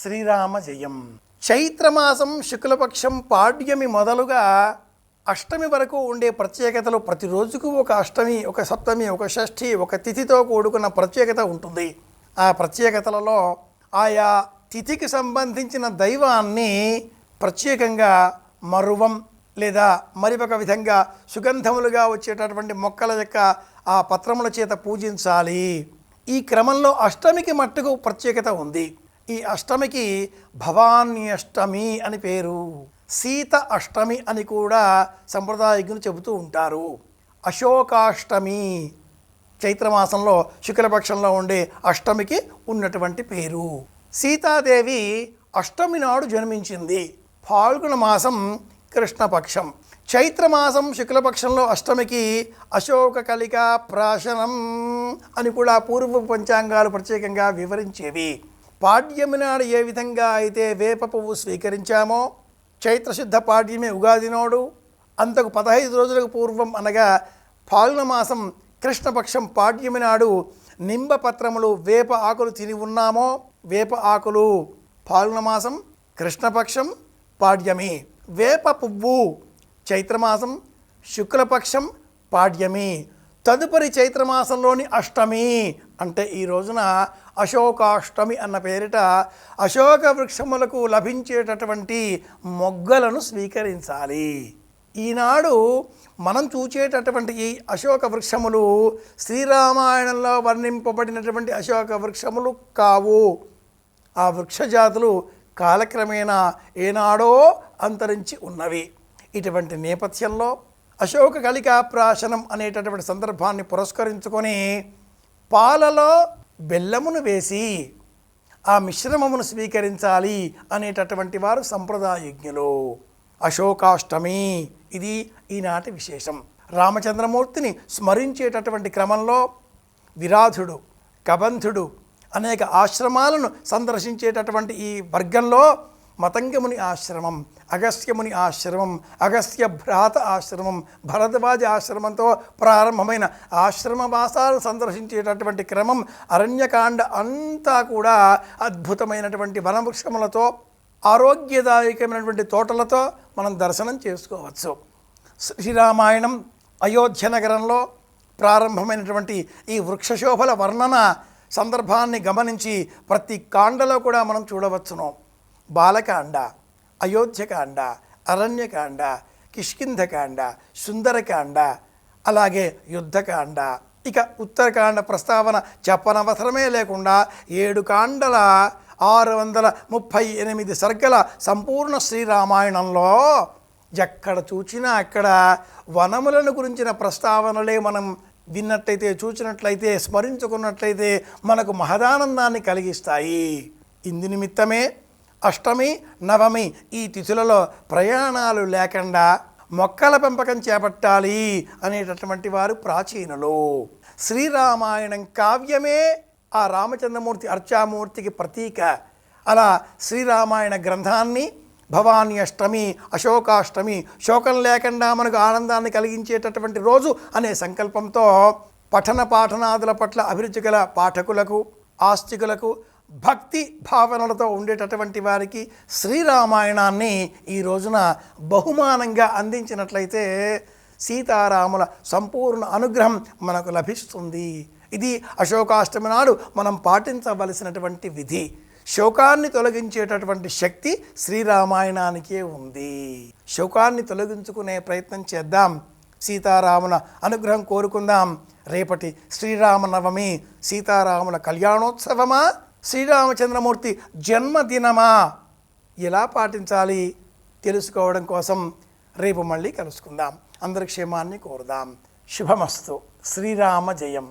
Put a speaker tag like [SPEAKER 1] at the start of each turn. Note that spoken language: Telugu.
[SPEAKER 1] శ్రీరామ జయం. చైత్రమాసం శుక్లపక్షం పాడ్యమి మొదలుగా అష్టమి వరకు ఉండే ప్రత్యేకతలు ప్రతిరోజుకు ఒక అష్టమి ఒక సప్తమి ఒక షష్ఠి ఒక తిథితో కూడుకున్న ప్రత్యేకత ఉంటుంది. ఆ ప్రత్యేకతలలో ఆయా తిథికి సంబంధించిన దైవాన్ని ప్రత్యేకంగా మరువం లేదా మరి ఒక విధంగా సుగంధములుగా వచ్చేటటువంటి మొక్కల యొక్క ఆ పత్రముల చేత పూజించాలి. ఈ క్రమంలో అష్టమికి మట్టుకు ప్రత్యేకత ఉంది. ఈ అష్టమికి భవానీ అష్టమి అని పేరు. సీత అష్టమి అని కూడా సంప్రదాయజ్ఞులు చెబుతూ ఉంటారు. అశోకాష్టమి చైత్రమాసంలో శుక్లపక్షంలో ఉండే అష్టమికి ఉన్నటువంటి పేరు. సీతాదేవి అష్టమి నాడు జన్మించింది. ఫాల్గుణ మాసం కృష్ణపక్షం. చైత్రమాసం శుక్లపక్షంలో అష్టమికి అశోక కలిక ప్రాశనం అని కూడా పూర్వ పంచాంగాలు ప్రత్యేకంగా వివరించేవి. పాడ్యమి నాడు ఏ విధంగా అయితే వేప పువ్వు స్వీకరించామో చైత్రశుద్ధ పాడ్యమి ఉగాది నాడు అంతకు పదహైదు రోజులకు పూర్వం అనగా ఫాల్గుణ మాసం కృష్ణపక్షం పాడ్యమి నాడు నింబపత్రములు వేప ఆకులు తిని ఉన్నామో. వేప ఆకులు ఫాల్గుణ మాసం కృష్ణపక్షం పాడ్యమి. వేప పువ్వు చైత్రమాసం శుక్లపక్షం పాడ్యమి. తదుపరి చైత్రమాసంలోని అష్టమి అంటే ఈ రోజున అశోకాష్టమి అన్న పేరిట అశోక వృక్షములకు లభించేటటువంటి మొగ్గలను స్వీకరించాలి. ఈనాడు మనం చూచేటటువంటి ఈ అశోక వృక్షములు శ్రీరామాయణంలో వర్ణింపబడినటువంటి అశోక వృక్షములు కావు. ఆ వృక్షజాతులు కాలక్రమేణా ఏనాడో అంతరించి ఉన్నవి. ఇటువంటి నేపథ్యంలో అశోక కలికా ప్రాశనం అనేటటువంటి సందర్భాన్ని పురస్కరించుకొని పాలలో బెల్లమును వేసి ఆ మిశ్రమమును స్వీకరించాలి అనేటటువంటి వారు సంప్రదాయజ్ఞులు. అశోకాష్టమి ఇది ఈనాటి విశేషం. రామచంద్రమూర్తిని స్మరించేటటువంటి క్రమంలో విరాధుడు కబంధుడు అనేక ఆశ్రమాలను సందర్శించేటటువంటి ఈ వర్గంలో మతంగముని ఆశ్రమం అగస్త్యముని ఆశ్రమం అగస్త్య భ్రాత ఆశ్రమం భరద్వాజ ఆశ్రమంతో ప్రారంభమైన ఆశ్రమవాసాలు సందర్శించేటటువంటి క్రమం అరణ్యకాండ అంతా కూడా అద్భుతమైనటువంటి వనవృక్షములతో ఆరోగ్యదాయకమైనటువంటి తోటలతో మనం దర్శనం చేసుకోవచ్చు. శ్రీరామాయణం అయోధ్య నగరంలో ప్రారంభమైనటువంటి ఈ వృక్షశోభల వర్ణన సందర్భాన్ని గమనించి ప్రతి కాండలో కూడా మనం చూడవచ్చును. బాలకాండ అయోధ్యకాండ అరణ్యకాండ కిష్కింధకాండ సుందరకాండ అలాగే యుద్ధకాండ. ఇక ఉత్తరకాండ ప్రస్తావన చెప్పనవసరమే లేకుండా ఏడు కాండల ఆరు వందల ముప్పై ఎనిమిది సర్గల సంపూర్ణ శ్రీరామాయణంలో ఎక్కడ చూచినా అక్కడ వనములను గురించిన ప్రస్తావనలే మనం విన్నట్లయితే చూచినట్లయితే స్మరించుకున్నట్లయితే మనకు మహదానందాన్ని కలిగిస్తాయి. ఇందు నిమిత్తమే అష్టమి నవమి ఈ తిథులలో ప్రయాణాలు లేకుండా మొక్కల పెంపకం చేపట్టాలి అనేటటువంటి వారు ప్రాచీనులు. శ్రీరామాయణం కావ్యమే ఆ రామచంద్రమూర్తి అర్చామూర్తికి ప్రతీక. అలా శ్రీరామాయణ గ్రంథాన్ని భవానీ అష్టమి అశోకాష్టమి శోకం లేకుండా మనకు ఆనందాన్ని కలిగించేటటువంటి రోజు అనే సంకల్పంతో పఠన పాఠనాదుల పట్ల అభిరుచి గల పాఠకులకు ఆస్తికులకు భక్తి భావనలతో ఉండేటటువంటి వారికి శ్రీరామాయణాన్ని ఈ రోజున బహుమానంగా అందించినట్లయితే సీతారాముల సంపూర్ణ అనుగ్రహం మనకు లభిస్తుంది. ఇది అశోకాష్టమి నాడు మనం పాటించవలసినటువంటి విధి. శోకాన్ని తొలగించేటటువంటి శక్తి శ్రీరామాయణానికే ఉంది. శోకాన్ని తొలగించుకునే ప్రయత్నం చేద్దాం. సీతారాముల అనుగ్రహం కోరుకుందాం. రేపటి శ్రీరామనవమి సీతారాముల కళ్యాణోత్సవమా? శ్రీరామచంద్రమూర్తి జన్మదినమా? ఎలా పాటించాలి? తెలుసుకోవడం కోసం రేపు మళ్ళీ కలుసుకుందాం. అందరి క్షేమాన్ని కోరుదాం. శుభమస్తు. శ్రీరామ జయం.